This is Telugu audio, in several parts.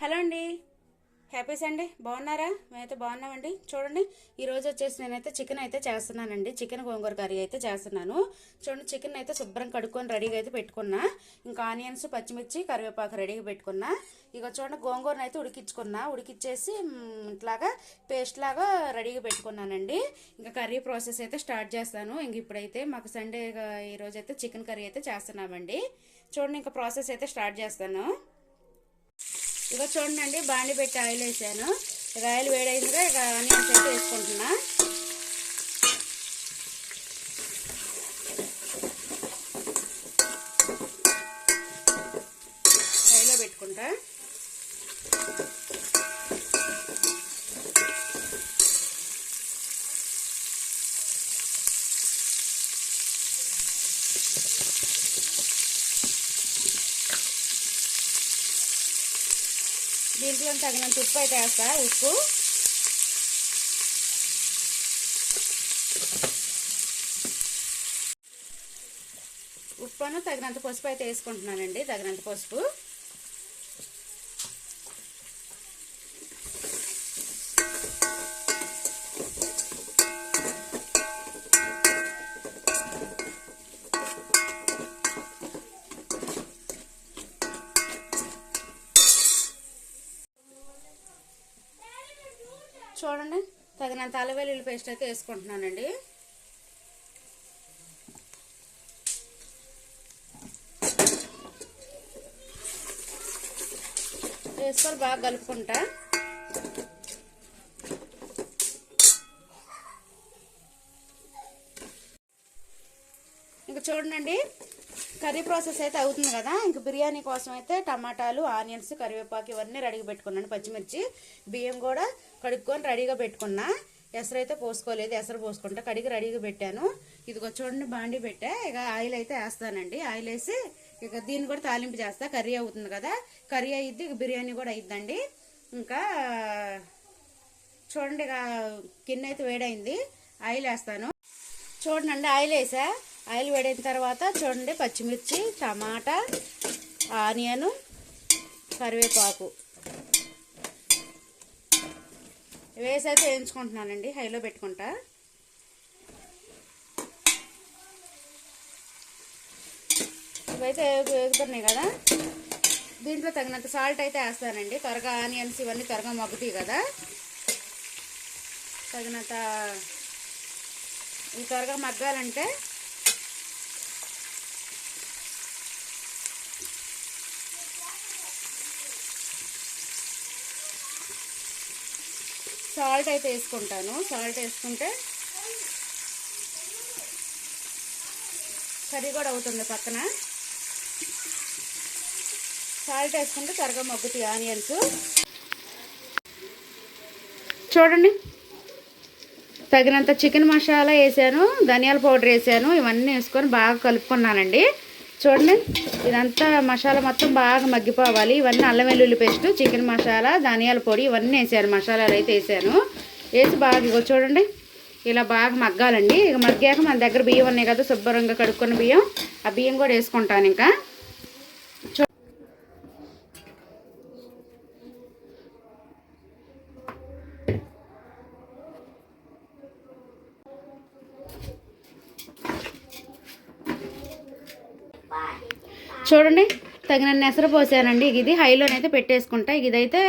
హలో అండి. Happy Sunday. బాగున్నారా? మేమైతే బాగున్నామండి. చూడండి ఈరోజు వచ్చేసి నేనైతే చికెన్ అయితే చేస్తున్నానండి. చికెన్ గోంగూర కర్రీ అయితే చేస్తున్నాను. చూడండి చికెన్ అయితే శుభ్రం కడుక్కొని రెడీగా అయితే పెట్టుకున్నా. ఇంకా ఆనియన్స్ పచ్చిమిర్చి కరివేపాకు రెడీగా పెట్టుకున్నా. ఇక చూడండి గోంగూరను అయితే ఉడికించుకున్నా. ఉడికిచ్చేసి ఇట్లాగా పేస్ట్ లాగా రెడీగా పెట్టుకున్నానండి. ఇంకా కర్రీ ప్రాసెస్ అయితే స్టార్ట్ చేస్తాను. ఇంక ఇప్పుడైతే మాకు సండే ఈరోజు అయితే చికెన్ కర్రీ అయితే చేస్తున్నామండి. చూడండి ఇంకా ప్రాసెస్ అయితే స్టార్ట్ చేస్తాను. ఇక చూడండి బాండి పెట్టి ఆయిల్ వేసాను. ఇక ఆయిల్ వేడైందిగా ఇక ఆనియన్స్ అయితే వేసుకుంటున్నా ఫ్రైలో పెట్టుకుంటా దీంట్లో తగినంత ఉప్పు అయితే వేస్తా. ఉప్పు. ఉప్పును తగినంత పసుపు అయితే వేసుకుంటున్నానండి. తగినంత పసుపు. చూడండి. తగినంత అల్లవెల్లుల్లి పేస్ట్ అయితే వేసుకుంటున్నానండి. వేసుకొని బాగా కలుపుకుంటా. ఇంకా చూడండి. కర్రీ ప్రాసెస్ అయితే అవుతుంది కదా. ఇంక బిర్యానీ కోసం అయితే టమాటాలు ఆనియన్స్ కరివేపాకు ఇవన్నీ రెడీగా పెట్టుకున్నాను. పచ్చిమిర్చి బియ్యం కూడా కడుక్కొని రెడీగా పెట్టుకున్నా. ఎసరు అయితే పోసుకోలేదు. ఎసరు పోసుకుంటా కడిగి రెడీగా పెట్టాను. ఇదిగో చూడండి బాండి పెట్టా. ఇక ఆయిల్ అయితే వేస్తానండి. ఆయిల్ వేసి ఇక దీన్ని కూడా తాలింపు చేస్తా. కర్రీ అవుతుంది కదా. కర్రీ అయ్యిద్ది ఇక బిర్యానీ కూడా అయిద్దండి. ఇంకా చూడండి ఇక కింద అయితే వేడైంది. ఆయిల్ వేస్తాను. చూడండి ఆయిల్ వేసా. ఆయిల్ వేడైన తర్వాత చూడండి పచ్చిమిర్చి టమాటా ఆనియన్ కరివేపాకు. వేసి అయితే వేయించుకుంటున్నానండి హైలో పెట్టుకుంటా. ఇవైతే వేగుతున్నాయి కదా దీంట్లో తగినంత సాల్ట్ అయితే వేస్తానండి. త్వరగా ఆనియన్స్ ఇవన్నీ త్వరగా మగ్గుతాయి కదా తగినంత ఇవి త్వరగా మగ్గాలంటే సాల్ట్ అయితే వేసుకుంటాను. సాల్ట్ వేసుకుంటే కర్రీ కూడా అవుతుంది పక్కన. సాల్ట్ వేసుకుంటే త్వరగా మగ్గుతాయి ఆనియన్స్. చూడండి. తగినంత చికెన్ మసాలా వేసాను ధనియాల పౌడర్ వేసాను ఇవన్నీ వేసుకొని బాగా కలుపుకున్నానండి. చూడండి. ఇదంతా మసాలా మొత్తం బాగా మగ్గిపోవాలి. ఇవన్నీ అల్లం వెల్లుల్లి పేస్ట్ చికెన్ మసాలా ధనియాల పొడి ఇవన్నీ వేసాను మసాలాలు అయితే వేసాను. వేసి బాగా ఇగో చూడండి. ఇలా బాగా మగ్గాలండి. ఇక మగ్గాక మన దగ్గర బియ్యం ఉన్నాయి కదా శుభ్రంగా కడుక్కున్న బియ్యం. ఆ బియ్యం కూడా వేసుకుంటాను ఇంకా. చూడండి తగిన నెసరు పోసానండి. ఇది హైలోనైతే పెట్టేసుకుంటా. ఇదైతే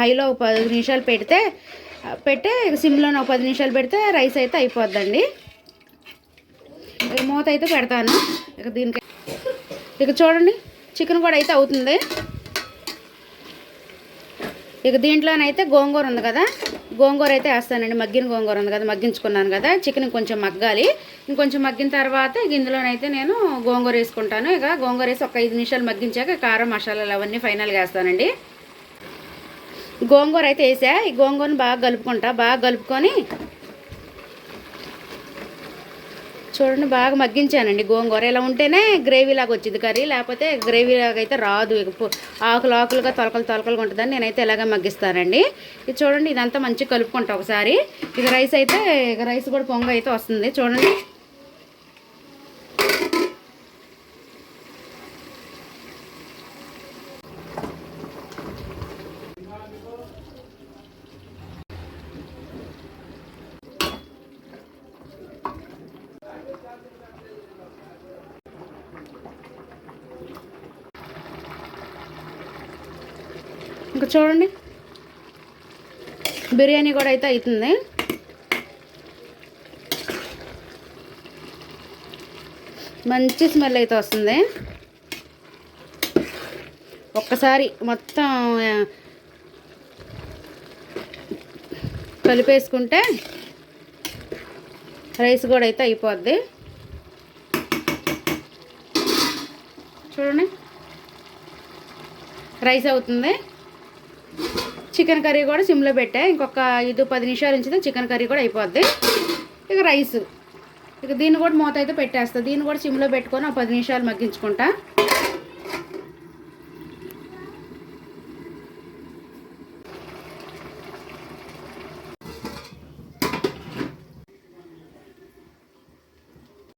హైలో ఒక పది నిమిషాలు పెడితే పెట్టి సిమ్లోనే ఒక పది నిమిషాలు పెడితే రైస్ అయితే అయిపోద్దండి. మూత అయితే పెడతాను. ఇక దీనికి ఇక చూడండి చికెన్ కూడా అయితే అవుతుంది. ఇక దీంట్లోనైతే గోంగూర ఉంది కదా. గోంగూర అయితే వేస్తానండి. మగ్గిన గోంగూర ఉంది కదా మగ్గించుకున్నాను కదా చికెన్ కొంచెం మగ్గాలి. ఇంకొంచెం మగ్గిన తర్వాత ఇందులోనైతే నేను గోంగూర వేసుకుంటాను. ఇక గోంగూర వేసి ఒక ఐదు నిమిషాలు మగ్గించాక కారం మసాలాలు అవన్నీ ఫైనల్గా వేస్తానండి. గోంగూర అయితే వేసా. ఈ గోంగూరని బాగా కలుపుకుంటా. బాగా కలుపుకొని చూడండి బాగా మగ్గించానండి. గోంగూర ఇలా ఉంటేనే గ్రేవీ లాగా వచ్చింది కర్రీ లేకపోతే గ్రేవీ లాగా అయితే రాదు. ఆకులు ఆకులుగా తొలకలు తొలకలుగా ఉంటుందని నేనైతే ఇలాగే మగ్గిస్తానండి. ఇది చూడండి ఇదంతా మంచిగా కలుపుకుంటా ఒకసారి. ఇక రైస్ అయితే ఇక రైస్ కూడా పొంగ అయితే వస్తుంది. చూడండి ఇంకా చూడండి. బిర్యానీ కూడా అయితే అవుతుంది మంచి స్మెల్ అయితే వస్తుంది. ఒక్కసారి మొత్తం కలిపేసుకుంటే రైస్ కూడా అయితే అయిపోద్ది. చూడండి. రైస్ అవుతుంది. చికెన్ కర్రీ కూడా సిమ్లో పెట్టా. ఇంకొక ఐదు పది నిమిషాలు ఉంచితే చికెన్ కర్రీ కూడా అయిపోద్ది. ఇక రైస్. ఇక దీన్ని కూడా మూత అయితే పెట్టేస్తా. దీన్ని కూడా సిమ్లో పెట్టుకొని ఒక పది నిమిషాలు మగ్గించుకుంటా.